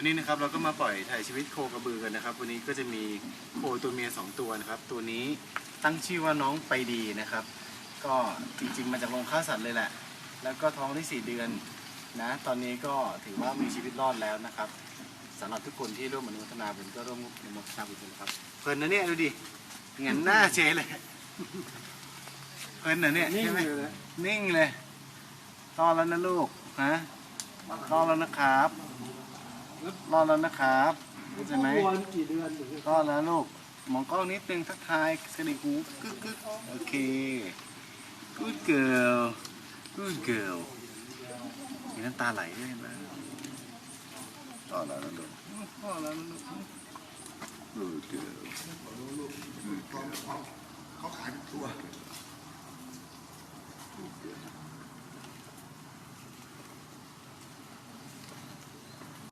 วันนี้นะครับเราก็มาปล่อยถ่ายชีวิตโคกระบือกันนะครับ วันนี้ก็จะมีโคตัวเมียสองตัวนะครับ ตัวนี้ตั้งชื่อว่าน้องไปดีนะครับ ก็จริงๆมาจากโรงฆ่าสัตว์เลยแหละ แล้วก็ท้องได้สี่เดือนนะ ตอนนี้ก็ถือว่ามีชีวิตรอดแล้วนะครับสำหรับทุกคนที่ร่วมอนุโมทนาบุญก็ร่วมอนุโมทนาบุญกันนะครับเพลินนะเนี่ยดูดิเงินหน้าเฉยเลยเพลินนะเนี่ยนิ่งใช่ไหมเลยนะนิ่งเลยรอดแล้วนะลูกฮะรอดแล้วนะครับ รอดแล้วนะครับเข้าใจไหมวันกี่เดือนรอดแล้วลูกมองกล้องนิดนึงทักทายกระดิกหูกึกกึกโอเค good girl good girl มีน้ำตาไหลด้วยนะรอดแล้วลูกรอดแล้วลูก good girl good girl เขาขายเป็นตัว